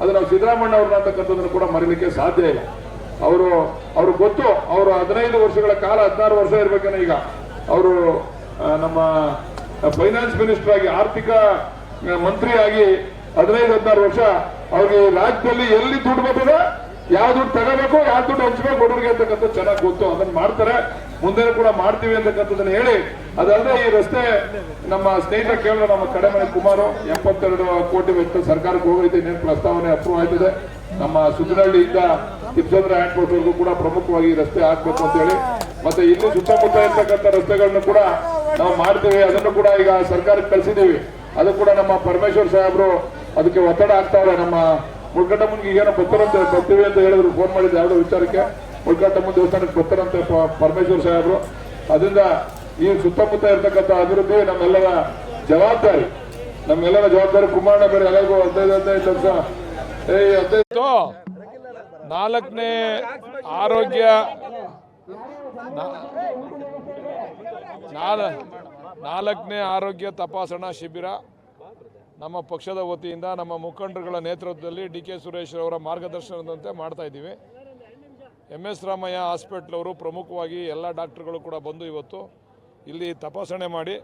ಅದು ನಾವು ಸಿದ್ದರಾಮಣ್ಣ ಅವ್ರನ್ನ ಅಂತಕ್ಕಂಥದ್ದನ್ನು ಕೂಡ ಮರೀಲಿಕ್ಕೆ ಸಾಧ್ಯ ಇಲ್ಲ. ಅವರು ಅವ್ರ ಗೊತ್ತು, ಅವರು ಹದಿನೈದು ವರ್ಷಗಳ ಕಾಲ, ಹದಿನಾರು ವರ್ಷ ಇರ್ಬೇಕೇನೆ ಈಗ. ಅವರು ನಮ್ಮ ಫೈನಾನ್ಸ್ ಮಿನಿಸ್ಟರ್ ಆಗಿ, ಆರ್ಥಿಕ ಮಂತ್ರಿಯಾಗಿ ಹದಿನೈದು, ಹದಿನಾರು ವರ್ಷ ಅವ್ರಿಗೆ ರಾಜ್ಯದಲ್ಲಿ ಎಲ್ಲಿ ದುಡ್ಡು ಬರ್ತದೆ, ಯಾವ ದುಡ್ಡು ತಗೋಬೇಕು, ಯಾವ ದುಡ್ಡು ಹಂಚ್ಬೇಕು ಹುಡುಗರಿಗೆ ಅಂತಕ್ಕಂಥದ್ದು ಚೆನ್ನಾಗಿ ಗೊತ್ತು. ಅದನ್ನ ಮಾಡ್ತಾರೆ. ಮುಂದೆ ಕೂಡ ಮಾಡ್ತೀವಿ ಅಂತಕ್ಕಂಥದ್ದನ್ನ ಹೇಳಿ ಅದಲ್ಲದೆ ಈ ರಸ್ತೆ ನಮ್ಮ ಸ್ನೇಹಿತರ ಕೇಳಿದ್ರೆ ನಮ್ಮ ಕಡೆಮನೆ ಕುಮಾರು ಎಪ್ಪತ್ತೆರಡು ಕೋಟಿ ವೆಚ್ಚ ಸರ್ಕಾರಕ್ಕೆ ಹೋಗೈತೆ ಇನ್ನೇನು ಪ್ರಸ್ತಾವನೆ ಅಪ್ರೂವ್ ಆಯ್ತದೆ. ನಮ್ಮ ಸುದ್ದಿನಹಳ್ಳಿಯಿಂದ ತಿಪ್ಸಂದ್ರ ಹ್ಯಾಂಡ್ ಕೂಡ ಪ್ರಮುಖವಾಗಿ ಈ ರಸ್ತೆ ಹಾಕ್ಬೇಕು ಅಂತ ಹೇಳಿ. ಮತ್ತೆ ಇಲ್ಲಿ ಸುತ್ತಮುತ್ತ ಇರ್ತಕ್ಕಂಥ ರಸ್ತೆಗಳನ್ನು ಕೂಡ ನಾವು ಮಾಡ್ತೀವಿ. ಅದನ್ನು ಕೂಡ ಈಗ ಸರ್ಕಾರಕ್ಕೆ ಕಳಿಸಿದ್ದೀವಿ. ಅದು ಕೂಡ ನಮ್ಮ ಪರಮೇಶ್ವರ್ ಸಾಹೇಬರು ಅದಕ್ಕೆ ಒತ್ತಡ ಆಗ್ತಾವ್ರೆ ನಮ್ಮ ಮುಳ್ಕಟ್ಟಮ್ಮನ್ಗೆ ಏನೋ ಬರ್ತಾರಂತೆ ಬರ್ತೀವಿ ಅಂತ ಹೇಳಿದ್ರು. ಫೋನ್ ಮಾಡಿದ್ದೆ ಯಾವುದೋ ವಿಚಾರಕ್ಕೆ. ಮುಳ್ಕಟ್ಟಮ್ಮನ ದೇವಸ್ಥಾನಕ್ಕೆ ಬರ್ತಾರಂತೆ ಪರಮೇಶ್ವರ್ ಸಾಹೇಬರು. ಅದರಿಂದ ಈ ಸುತ್ತಮುತ್ತ ಇರ್ತಕ್ಕಂಥ ಅಭಿವೃದ್ಧಿ ನಮ್ಮೆಲ್ಲರ ಜವಾಬ್ದಾರಿ. ನಮ್ಮೆಲ್ಲರ ಜವಾಬ್ದಾರಿ ಕುಮಾರಣ್ಣ ಬೇರೆ ಎಲ್ಲರಿಗೂ ಹದಿನೈದು ಹದಿನೈದು ಲಕ್ಷ ನಾಲ್ಕನೇ ಆರೋಗ್ಯ ನಾಲ್ಕನೇ ಆರೋಗ್ಯ ತಪಾಸಣಾ ಶಿಬಿರ ನಮ್ಮ ಪಕ್ಷದ ವತಿಯಿಂದ ನಮ್ಮ ಮುಖಂಡರುಗಳ ನೇತೃತ್ವದಲ್ಲಿ ಡಿ ಕೆ ಸುರೇಶ್ ಅವರ ಮಾರ್ಗದರ್ಶನದಂತೆ ಮಾಡ್ತಾ ಇದ್ದೀವಿ. ಎಂ ಎಸ್ ರಾಮಯ್ಯ ಹಾಸ್ಪಿಟ್ಲ್ ಅವರು ಪ್ರಮುಖವಾಗಿ ಎಲ್ಲ ಡಾಕ್ಟರ್ಗಳು ಕೂಡ ಬಂದು ಇವತ್ತು ಇಲ್ಲಿ ತಪಾಸಣೆ ಮಾಡಿ